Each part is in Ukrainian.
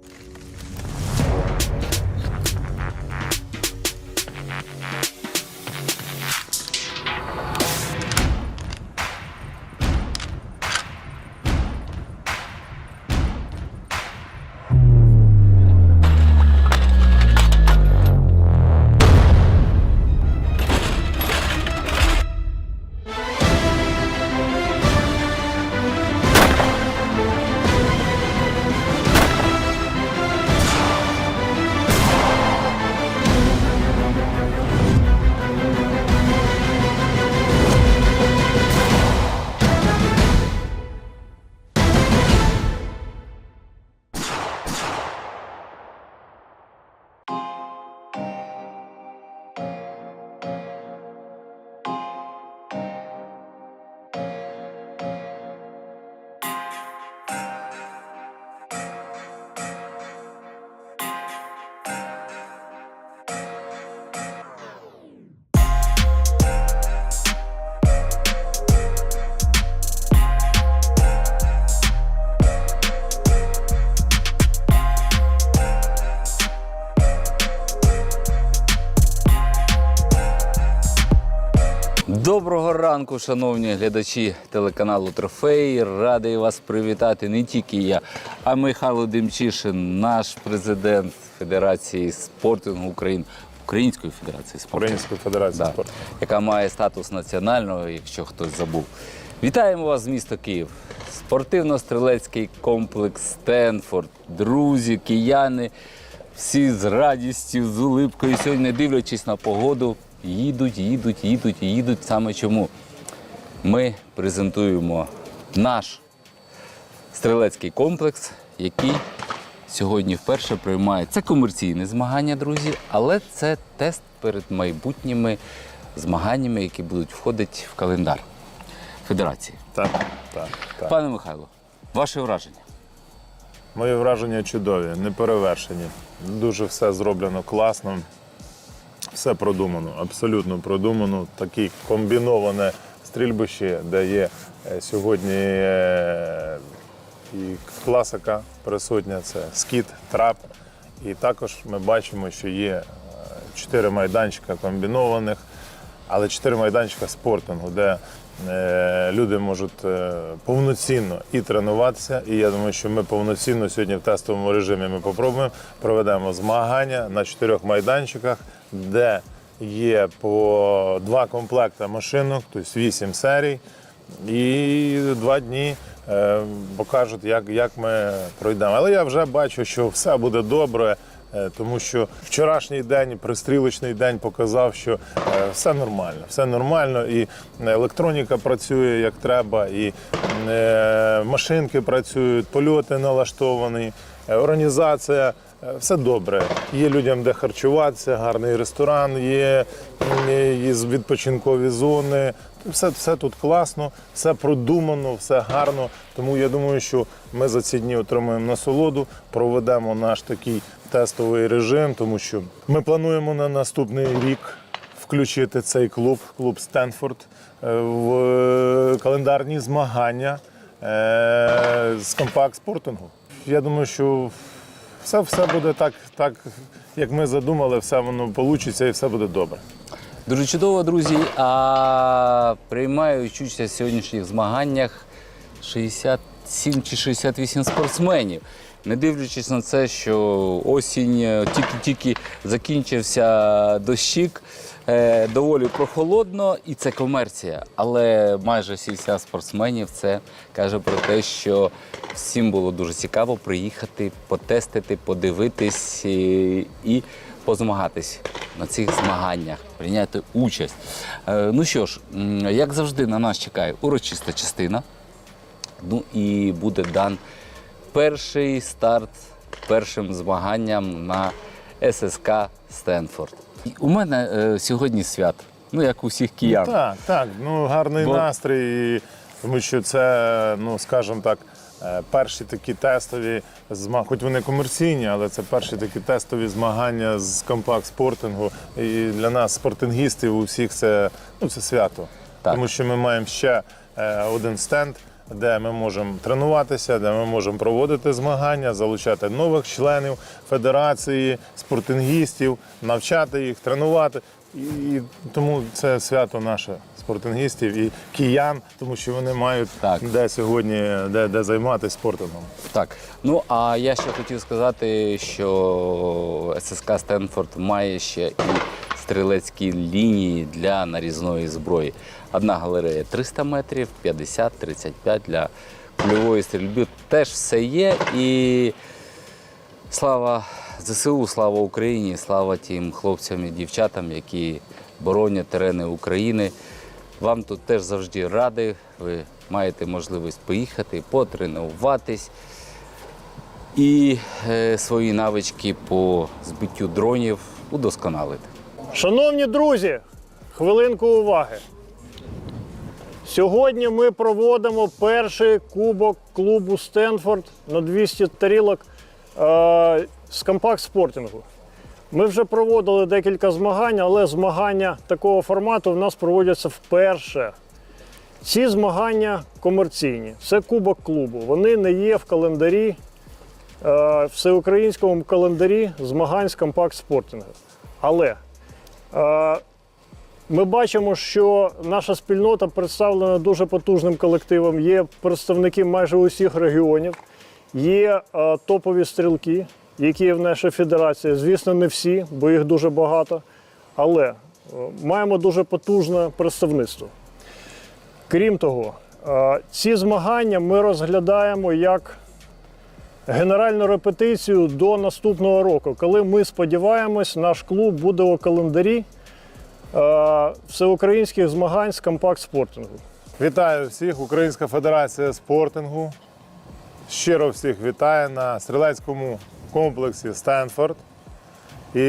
up. Ранку, шановні глядачі телеканалу Трофей. Радий вас привітати не тільки я, а Михайло Демчишин, наш президент Федерації спортингу України, Української Федерації спортингу. Української федерації Да, спорту. яка має статус національного, якщо хтось забув. Вітаємо вас з міста Київ. Спортивно-стрілецький комплекс Стенфорд, друзі, кияни. Всі з радістю, з улипкою сьогодні, не дивлячись на погоду, їдуть, їдуть, їдуть, їдуть. Саме чому ми презентуємо наш стрілецький комплекс, який сьогодні вперше приймає. Це комерційне змагання, друзі, але це тест перед майбутніми змаганнями, які будуть входити в календар Федерації. Так, так, так. Пане Михайло, ваше враження? Мої враження чудові, неперевершені. Дуже все зроблено класно. Все продумано, абсолютно продумано. Таке комбіноване стрільбище, де є е, сьогодні е, і класика присутня, це скіт, трап. І також ми бачимо, що є е, чотири майданчика комбінованих, але чотири майданчика спортингу, де люди можуть повноцінно і тренуватися. І я думаю, що ми повноцінно сьогодні в тестовому режимі ми попробуємо проведемо змагання на чотирьох майданчиках, де є по два комплекти машинок, тобто вісім серій. І два дні е, покажуть, як, як ми пройдемо. Але я вже бачу, що все буде добре, е, тому що вчорашній день, пристрілочний день показав, що е, все нормально. Все нормально, і електроніка працює як треба, і е, машинки працюють, польоти налаштовані, е, організація. Е, Все добре. Є людям, де харчуватися, гарний ресторан, є, є, відпочинкові зони. Все, все тут класно, все продумано, все гарно. Тому я думаю, що ми за ці дні отримаємо насолоду, проведемо наш такий тестовий режим, тому що ми плануємо на наступний рік включити цей клуб, клуб Стенфорд, е, в календарні змагання е, з компакт спортингу. Я думаю, що все, все буде так, так, як ми задумали, все воно вийде і все буде добре. Дуже чудово, друзі. А приймаючи участь в сьогоднішніх змаганнях 67 чи 68 спортсменів. Не дивлячись на це, що осінь е, тільки-тільки закінчився дощик, е, доволі прохолодно, і це комерція. Але майже 60 спортсменів це каже про те, що всім було дуже цікаво приїхати, потестити, подивитись і, і позмагатись на цих змаганнях, прийняти участь. Е, Ну що ж, як завжди, на нас чекає урочиста частина. Ну і буде дан перший старт першим змаганням на ССК Стенфорд. У мене е, сьогодні свят, ну як у всіх киян. Так, так, ну гарний Бо- настрій, тому що це, ну скажімо так, е, перші такі тестові змагання, хоч вони комерційні, але це перші такі тестові змагання з компакт спортингу. І для нас, спортингістів, у всіх це, ну, це свято. Так. Тому що ми маємо ще е, один стенд де ми можемо тренуватися, де ми можемо проводити змагання, залучати нових членів федерації, спортингістів, навчати їх, тренувати. І, тому це свято наше спортингістів і киян, тому що вони мають Так. де сьогодні де, де займатися спортом. Так, ну а я ще хотів сказати, що ССК Стенфорд має ще і стрілецькі лінії для нарізної зброї. Одна галерея 300 метрів, 50, 35 для кульової стрільби. Теж все є. І слава ЗСУ, слава Україні, слава тим хлопцям і дівчатам, які боронять терени України. Вам тут теж завжди раді. Ви маєте можливість поїхати, потренуватись і е, свої навички по збиттю дронів удосконалити. Шановні друзі, хвилинку уваги. Сьогодні ми проводимо перший кубок клубу Стенфорд на 200 тарілок е, з компакт спортингу. Ми вже проводили декілька змагань, але змагання такого формату в нас проводяться вперше. Ці змагання комерційні. Це кубок клубу. Вони не є в календарі, е, всеукраїнському календарі змагань з компакт спортингу. Але Е, Ми бачимо, що наша спільнота представлена дуже потужним колективом. Є представники майже усіх регіонів, є е, топові стрілки, які є в нашій федерації. Звісно, не всі, бо їх дуже багато. Але е, маємо дуже потужне представництво. Крім того, е, ці змагання ми розглядаємо як генеральну репетицію до наступного року, коли ми сподіваємось, наш клуб буде у календарі всеукраїнських змагань з компакт спортингу. Вітаю всіх! Українська федерація спортингу. Щиро всіх вітає на стрілецькому комплексі Стенфорд. І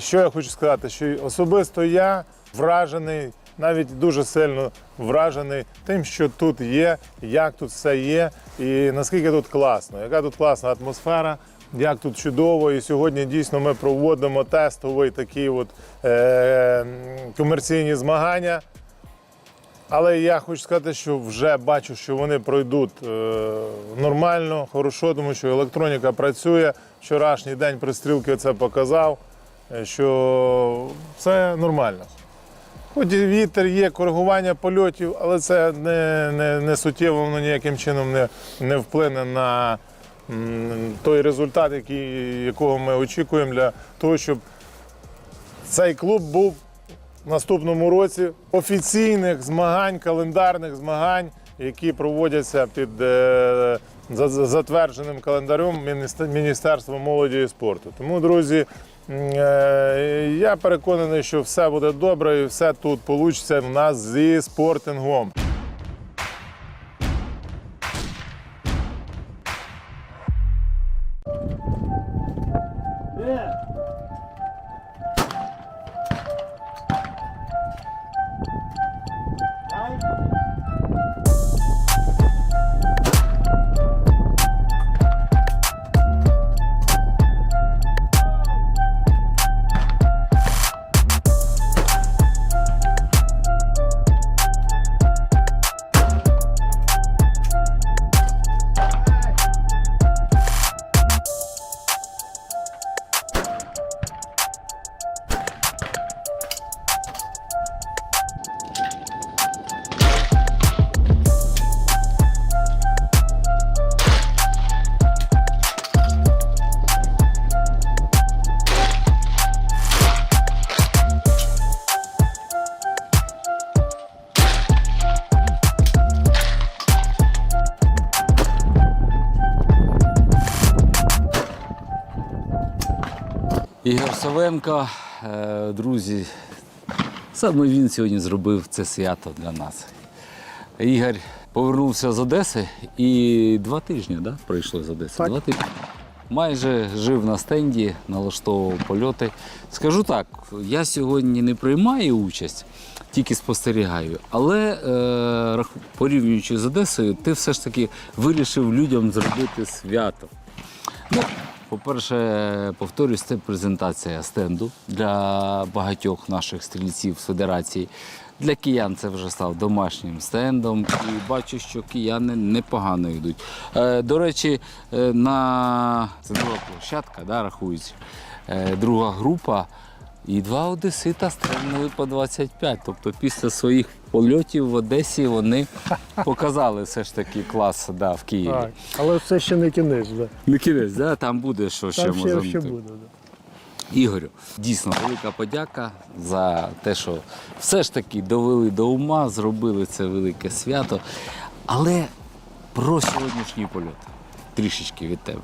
що я хочу сказати, що особисто я вражений, навіть дуже сильно вражений тим, що тут є, як тут все є, і наскільки тут класно, яка тут класна атмосфера, як тут чудово. І сьогодні дійсно ми проводимо тестовий такі от, е- комерційні змагання. Але я хочу сказати, що вже бачу, що вони пройдуть е, нормально, хорошо, тому що електроніка працює. Вчорашній день пристрілки це показав, е, що все нормально. Хоч вітер є, коригування польотів, але це не, не, не суттєво, воно ніяким чином не, не вплине на той результат, який, якого ми очікуємо для того, щоб цей клуб був в наступному році офіційних змагань, календарних змагань, які проводяться під е, за- за- затвердженим календарем Міністерства молоді і спорту. Тому, друзі, е, я переконаний, що все буде добре і все тут вийде в нас зі спортингом. Ігор Савенко, е, друзі, саме він сьогодні зробив це свято для нас. Ігор повернувся з Одеси і два тижні да, пройшли з Одеси. Так. Два тижні. Майже жив на стенді, налаштовував польоти. Скажу так, я сьогодні не приймаю участь, тільки спостерігаю. Але е, порівнюючи з Одесою, ти все ж таки вирішив людям зробити свято. Ну, по-перше, повторюсь, це презентація стенду для багатьох наших стрільців федерації. Для киян це вже став домашнім стендом. І бачу, що кияни непогано йдуть. Е, до речі, е, на це друга площадка, да, рахується. Е, друга група. І два одесита стрельнули по 25. Тобто після своїх польотів в Одесі вони показали все ж таки клас да, в Києві. Так, але це ще не кінець. Да. Не кінець, да? там буде що Там ще, можна. ще буде. Да. Ігорю, дійсно велика подяка за те, що все ж таки довели до ума, зробили це велике свято. Але про сьогоднішній польот трішечки від тебе.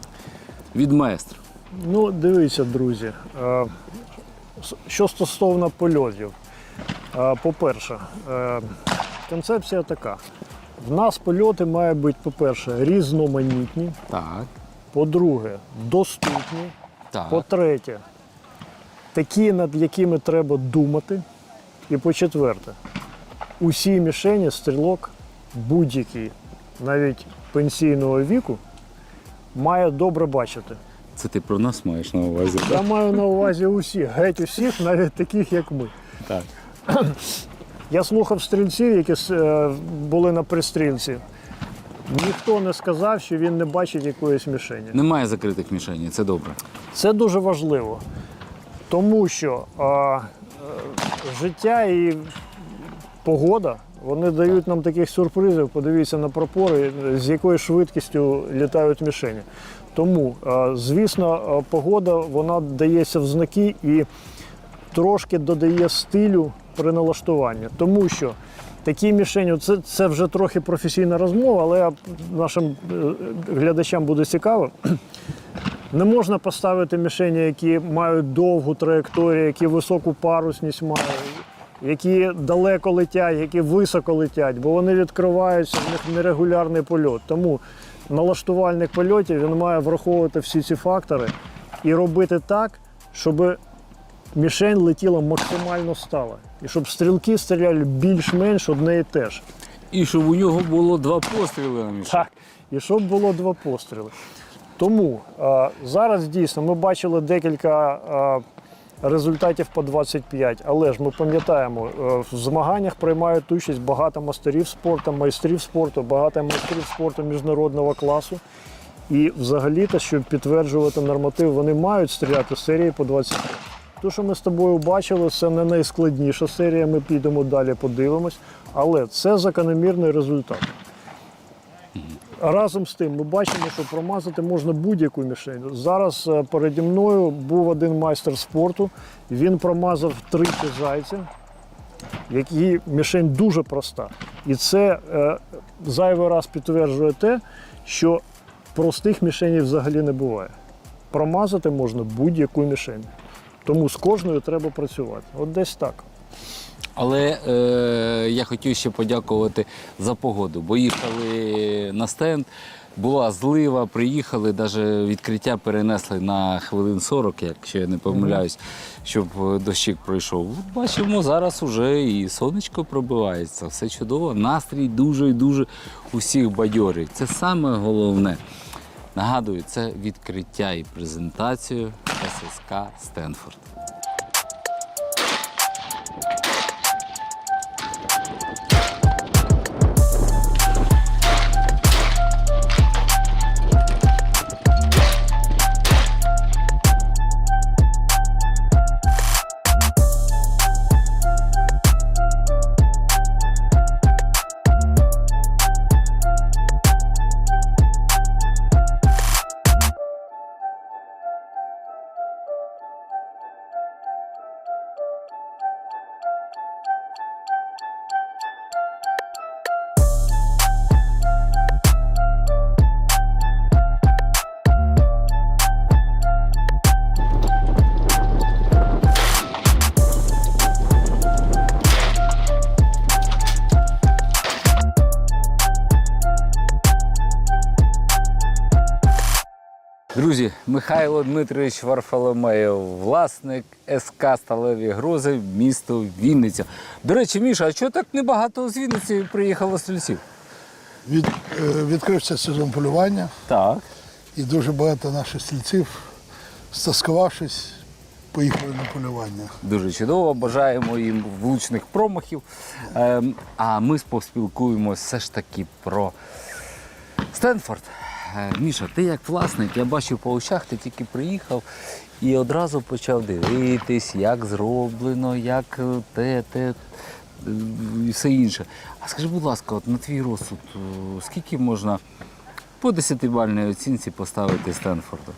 Від маестро. Ну, дивіться, друзі. Що стосовно польотів, по-перше, е, концепція така. В нас польоти мають бути, по-перше, різноманітні, Так, по-друге, доступні, так. по-третє, такі, над якими треба думати. І по-четверте, усі мішені стрілок будь-який, навіть пенсійного віку, має добре бачити. Це ти про нас маєш на увазі. Я маю на увазі усіх, геть усіх, навіть таких, як ми. Так. Я слухав стрільців, які е, були на пристрілці. Ніхто не сказав, що він не бачить якоїсь мішені. Немає закритих мішеней, це добре. Це дуже важливо, тому що е, е, життя і погода вони дають нам таких сюрпризів. Подивіться на прапори, з якою швидкістю літають мішені. Тому, е, звісно, е, погода вона дається в знаки і трошки додає стилю при налаштуванні. Тому що такі мішені, це, це вже трохи професійна розмова, але нашим е, глядачам буде цікаво. Не можна поставити мішені, які мають довгу траєкторію, які високу парусність мають, які далеко летять, які високо летять, бо вони відкриваються, в них нерегулярний польот. Тому налаштувальник польотів він має враховувати всі ці фактори і робити так, щоб мішень летіла максимально стала. І щоб стрілки стріляли більш-менш одне і те ж. І щоб у нього було два постріли на мішені. Так, і щоб було два постріли. Тому е, зараз дійсно ми бачили декілька е, результатів по 25, але ж ми пам'ятаємо, е, в змаганнях приймають участь багато мастерів спорту, майстрів спорту, багато майстрів спорту міжнародного класу. І взагалі-то, щоб підтверджувати норматив, вони мають стріляти серії по 25. Те, що ми з тобою бачили, це не найскладніша серія. Ми підемо далі, подивимось. Але це закономірний результат. Разом з тим, ми бачимо, що промазати можна будь-яку мішень. Зараз е, переді мною був один майстер спорту. Він промазав тричі зайця, які мішень дуже проста. І це е, зайвий раз підтверджує те, що простих мішенів взагалі не буває. Промазати можна будь-яку мішень. Тому з кожною треба працювати. От десь так. Але е, я хотів ще подякувати за погоду, бо їхали на стенд, була злива, приїхали, навіть відкриття перенесли на хвилин 40, якщо я не помиляюсь, щоб е, дощик пройшов. От Бачимо, зараз уже і сонечко пробивається, все чудово. Настрій дуже і дуже усіх бадьорий. Це саме головне. Нагадую, це відкриття і презентацію ССК Стенфорд. Михайло Дмитрович Варфоломеєв, власник СК Сталеві Грози, місто Вінниця. До речі, Міша, а чого так небагато з Вінниці приїхало стрільців? Від, е, відкрився сезон полювання, Так. і дуже багато наших стрільців, стаскувавшись, поїхали на полювання. Дуже чудово, бажаємо їм влучних промахів. Ем, а ми поспілкуємося все ж таки про Стенфорд. Е, Міша, ти як власник, я бачив по очах, ти тільки приїхав і одразу почав дивитись, як зроблено, як е, те, те е, і все інше. А скажи, будь ласка, от на твій розсуд, скільки можна по 10-бальній оцінці поставити Стенфорду?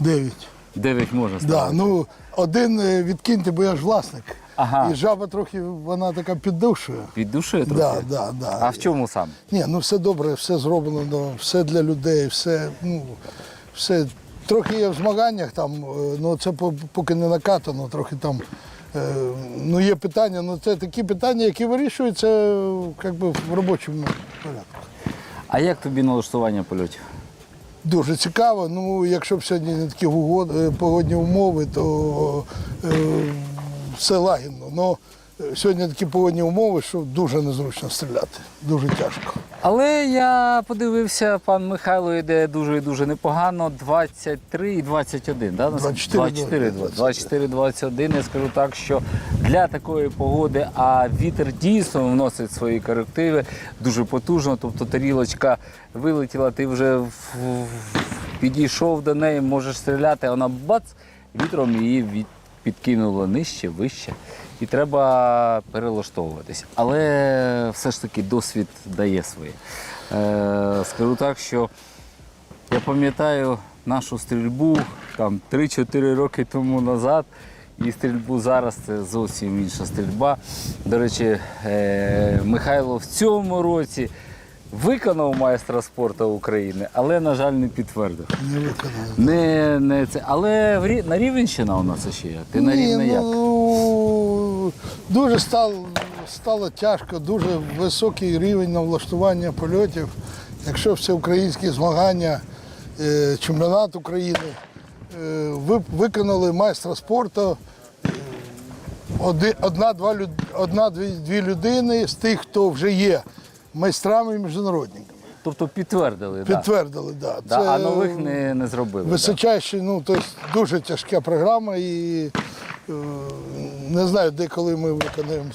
Дев'ять. 9 можна Да, ну, один е, відкиньте, бо я ж власник. Ага. І жаба трохи вона така піддушує. Під душею трохи? Да, да, да. А в чому саме? Ні, ну все добре, все зроблено, все для людей, все, ну, все. Трохи є в змаганнях там, е, ну це по- поки не накатано, трохи там. е, Ну, є питання, ну це такі питання, які вирішуються е, як би, в робочому порядку. А як тобі налаштування польотів? Дуже цікаво. Ну, якщо б сьогодні не такі е, погодні умови, то е, все лагідно. Но сьогодні такі погодні умови, що дуже незручно стріляти. Дуже тяжко. Але я подивився, пан Михайло йде дуже і дуже непогано. 23 і 21, да? 24, 24, 24, 21. Я скажу так, що для такої погоди, а вітер дійсно вносить свої корективи дуже потужно. Тобто тарілочка вилетіла, ти вже підійшов до неї, можеш стріляти, а вона бац, вітром її від, підкинуло нижче, вище. І треба перелаштовуватись. Але все ж таки досвід дає своє. Е, скажу так, що я пам'ятаю нашу стрільбу там 3-4 роки тому назад. І стрільбу зараз це зовсім інша стрільба. До речі, е, Михайло в цьому році виконав майстра спорту України, але, на жаль, не підтвердив. Не виконано. Не, не це. Але на Рівенщина у нас ще є. Ти на рівне як? Дуже стало, стало тяжко, дуже високий рівень на влаштування польотів. Якщо всеукраїнські змагання, е, чемпіонат України, е, ви виконали майстра спорту. е, Одна-два люд- одна-дві людини з тих, хто вже є майстрами і міжнародниками. Тобто підтвердили, так. Підтвердили, да. Да, а нових не, не зробили. да. Ну, тобто дуже тяжка програма і не знаю, де коли ми виконаємо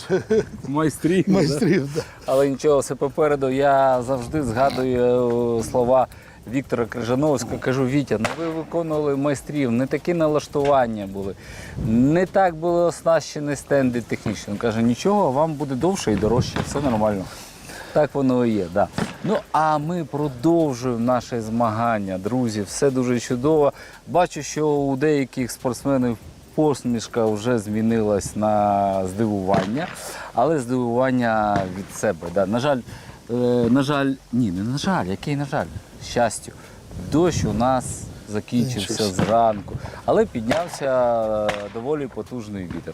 Майстрів. майстрів. Да. Але нічого, все попереду. Я завжди згадую е, слова Віктора Крижановського. Кажу, Вітя, ну ви виконували майстрів, не такі налаштування були, не так були оснащені стенди технічно. Він каже, нічого, вам буде довше і дорожче, все нормально. Так воно і є, да. Ну а ми продовжуємо наше змагання, друзі. Все дуже чудово. Бачу, що у деяких спортсменів посмішка вже змінилась на здивування, але здивування від себе. Да. На жаль, е, на жаль, ні, не на жаль, який на жаль, щастю. Дощ у нас закінчився зранку, але піднявся е, доволі потужний вітер.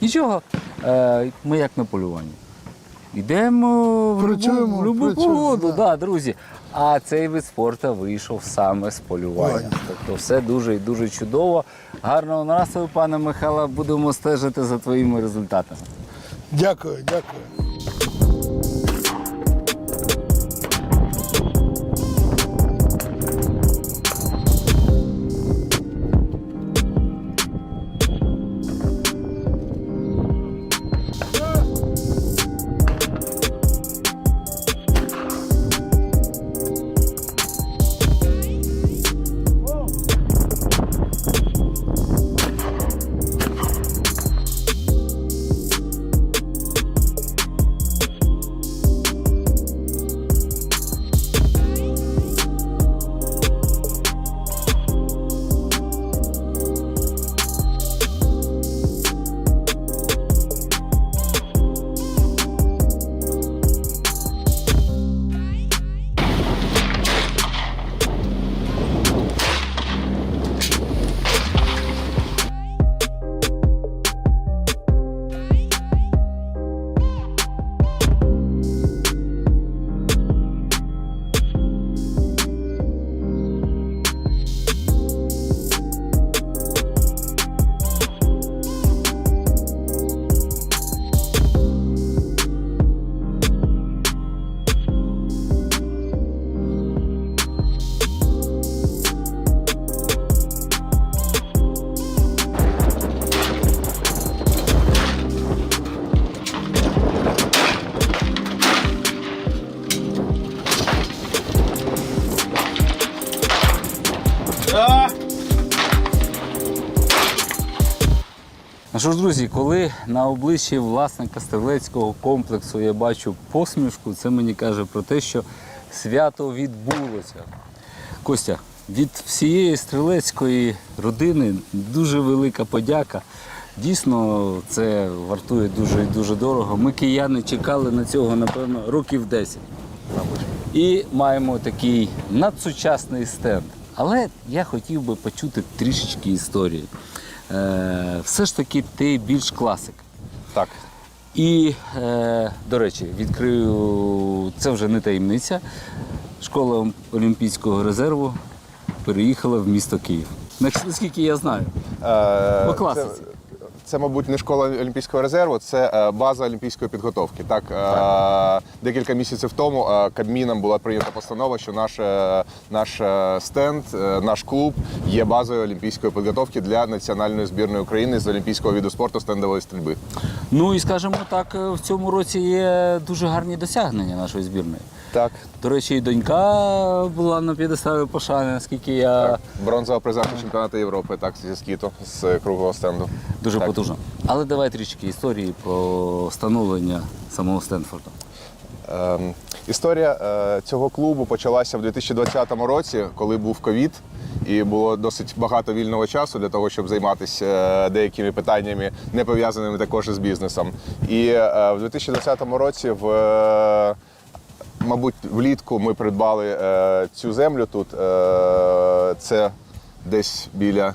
Нічого, е, ми як на полюванні. Йдемо в любу, в любу погоду, да. да, друзі. А цей вид спорту вийшов саме з полювання. Тобто все дуже і дуже чудово. Гарного настрою, пане Михайло, будемо стежити за твоїми результатами. Дякую, дякую. Що ж, друзі, коли на обличчі власника стрілецького комплексу я бачу посмішку, це мені каже про те, що свято відбулося. Костя, від всієї стрілецької родини дуже велика подяка. Дійсно, це вартує дуже і дуже дорого. Ми кияни чекали на цього, напевно, років 10. І маємо такий надсучасний стенд. Але я хотів би почути трішечки історії. Е, все ж таки ти більш класик. Так. І, е, до речі, відкрию, це вже не таємниця. Школа Олімпійського резерву переїхала в місто Київ. Наскільки я знаю. Е, По класиці. Це, мабуть, не школа Олімпійського резерву, це е, база олімпійської підготовки. Так, е, декілька місяців тому е, Кабміном була прийнята постанова, що наш, наш стенд, наш клуб є базою олімпійської підготовки для національної збірної України з олімпійського віду спорту стендової стрільби. Ну і скажімо так, в цьому році є дуже гарні досягнення нашої збірної. Так. До речі, і донька була на п'єдесталі пошани, наскільки я Бронзова призерка чемпіонату Європи, так, зі скіту, з круглого стенду. дуже Так. потужно. Але давай трішки історії про встановлення самого Стенфорда. Ем, Історія е, цього клубу почалася в 2020 році, коли був ковід, і було досить багато вільного часу для того, щоб займатися е, деякими питаннями, не пов'язаними також із бізнесом. І е, в 2020 році, в, е, мабуть, влітку ми придбали е, цю землю тут. Е, Це десь біля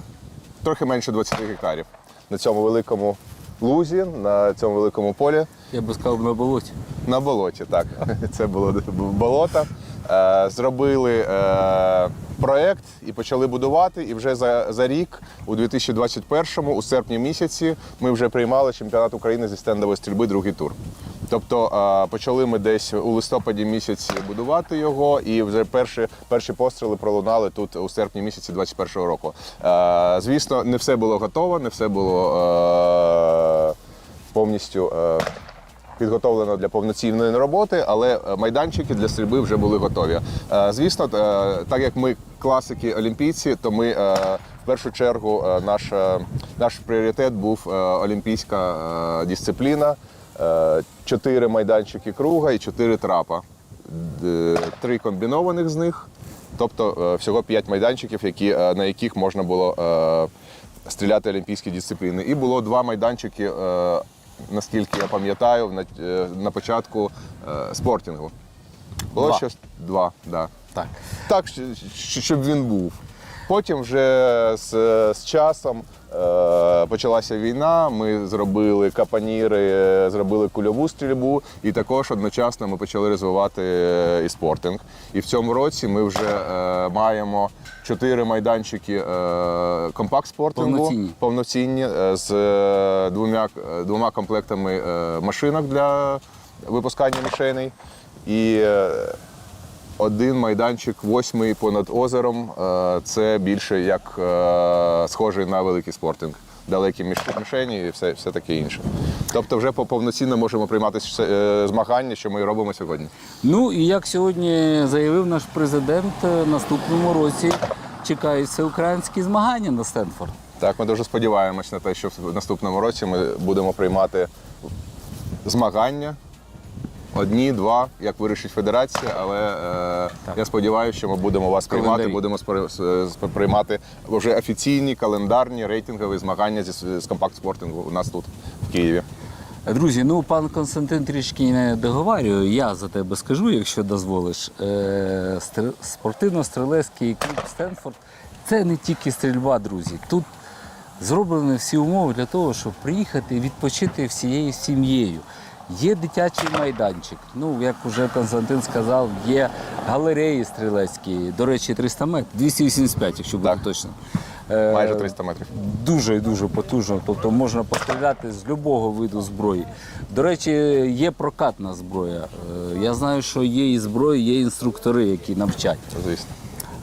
трохи менше 20 гектарів на цьому великому лузі, на цьому великому полі. Я би сказав на болоті. На болоті, так. Це було болото. Е, Зробили е, проєкт і почали будувати. І вже за, за рік, у 2021-му, у серпні місяці, ми вже приймали чемпіонат України зі стендової стрільби другий тур. Тобто почали ми десь у листопаді місяці будувати його, і вже перші, перші постріли пролунали тут у серпні місяці 2021 року. Звісно, не все було готово, не все було повністю. Підготовлено для повноцінної роботи, але е, майданчики для стрільби вже були готові. Е, Звісно, е, так як ми класики олімпійці, то ми в першу чергу наш, наш пріоритет був олімпійська дисципліна. Чотири майданчики круга і чотири трапа. Три комбінованих з них, тобто всього п'ять майданчиків, які, на яких можна було стріляти олімпійські дисципліни. І було два майданчики, наскільки я пам'ятаю, на, е, на початку е, спортінгу. Було Два. щось два, да. Так. так, щоб він був. Потім вже з, з часом е, почалася війна. Ми зробили капаніри, е, зробили кульову стрільбу, і також одночасно ми почали розвивати е, і спортинг. І в цьому році ми вже е, маємо чотири майданчики е, компакт-спортингу Повноцінні. повноцінні е, з е, двома, е, двома комплектами е, машинок для випускання мішеней. І е, один майданчик восьмий понад озером. е, Це більше як е, схожий на великий спортинг. Далекі міш- мішені і все, все таке інше. Тобто, вже повноцінно можемо приймати е, змагання, що ми і робимо сьогодні. Ну і як сьогодні заявив наш президент, наступному році чекають всеукраїнські змагання на Стенфорд. Так, ми дуже сподіваємось на те, що в наступному році ми будемо приймати змагання. Одні, два, як вирішить федерація, але е, я сподіваюся, що ми будемо вас приймати, Календарі. будемо спри- с- с- приймати вже офіційні календарні рейтингові змагання зі, з компакт-спортингу у нас тут, в Києві. Друзі, ну пан Константин трішки не договарює. Я за тебе скажу, якщо дозволиш. Е, стр- Спортивно-стрілецький клуб Стенфорд це не тільки стрільба, друзі. Тут зроблені всі умови для того, щоб приїхати і відпочити всією сім'єю. Є дитячий майданчик. Ну, як вже Константин сказав, є галереї стрілецькі. До речі, 300 метрів, 285, якщо бути точно. Е, Майже 300 метрів. дуже дуже потужно. Тобто можна постріляти з будь-якого виду зброї. До речі, є прокатна зброя. Е, Я знаю, що є і зброя, є інструктори, які навчать. Звісно.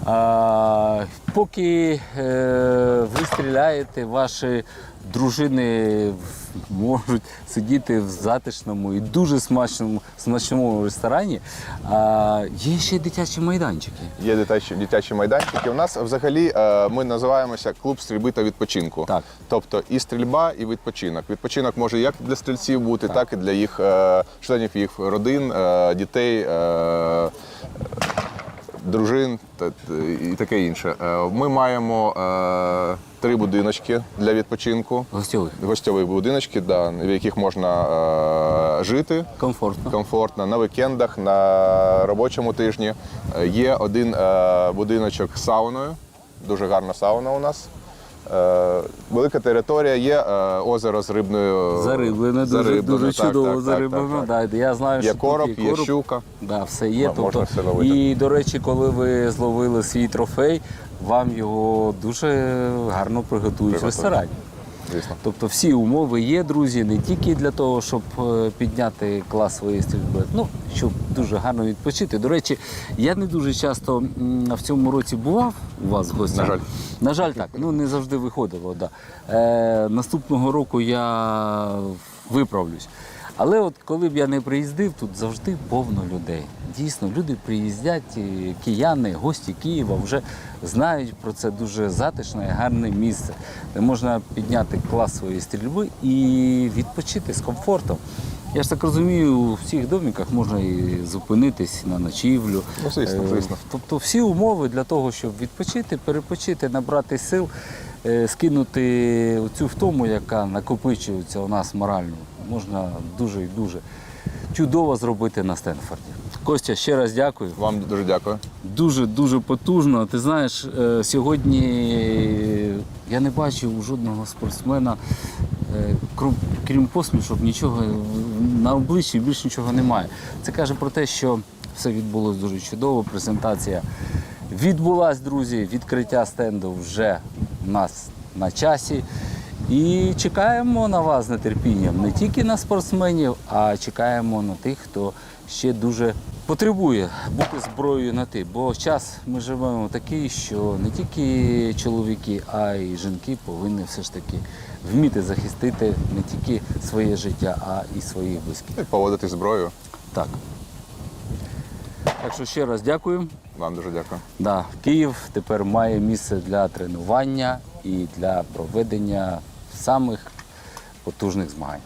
А, поки е, ви стріляєте, ваші дружини можуть сидіти в затишному і дуже смачному, смачному ресторані. А, є ще дитячі майданчики. Є дитячі, дитячі майданчики. У нас взагалі е, ми називаємося клуб стрільби та відпочинку. Так. Тобто і стрільба, і відпочинок. Відпочинок може як для стрільців бути, так, і для їх е, членів їх родин, е, дітей. Е, Дружин та і таке інше. Е, Ми маємо е, три будиночки для відпочинку. Гостьових. Гостьові будиночки, да, в яких можна е, жити Комфортно. комфортно на вікендах, на робочому тижні. Є один е, будиночок з сауною, дуже гарна сауна у нас. Е, Велика територія, є е, озеро з рибною. Зариблене, дуже, дуже чудово зариблено. Да, я знаю, Є що тут короб, є є короб. щука. Да, все є. Можна тобто, все і, до речі, коли ви зловили свій трофей, вам його дуже гарно приготують в ресторані. Звісно. Тобто всі умови є, друзі, не тільки для того, щоб е, підняти клас своєї стрільби, ну, щоб дуже гарно відпочити. До речі, я не дуже часто в цьому році бував у вас в гостях. На жаль. На жаль, так. Ну не завжди виходило. Да. Е, наступного року я виправлюсь. Але от коли б я не приїздив, тут завжди повно людей. Дійсно, люди приїздять, кияни, гості Києва вже знають про це дуже затишне і гарне місце, де можна підняти клас своєї стрільби і відпочити з комфортом. Я ж так розумію, у всіх доміках можна і зупинитись на ночівлю. Ну, звісно, Е, звісно. Тобто всі умови для того, щоб відпочити, перепочити, набрати сил, е, скинути цю втому, яка накопичується у нас морально, можна дуже і дуже чудово зробити на Стенфорді. Костя, ще раз дякую. Вам дуже дякую. Дуже дуже потужно. Ти знаєш, е, сьогодні я не бачив у жодного спортсмена, е, крім- посмішок, нічого на обличчі більше нічого немає. Це каже про те, що все відбулося дуже чудово. Презентація відбулась, друзі. Відкриття стенду вже у нас на часі. І чекаємо на вас з нетерпінням не тільки на спортсменів, а чекаємо на тих, хто ще дуже потребує бути зброєю на ти. Бо час ми живемо такий, що не тільки чоловіки, а й жінки повинні все ж таки вміти захистити не тільки своє життя, а і своїх близьких. І поводити зброю. Так. Так що ще раз дякую. Вам дуже дякую. Да, Київ тепер має місце для тренування і для проведення самих потужних змагань.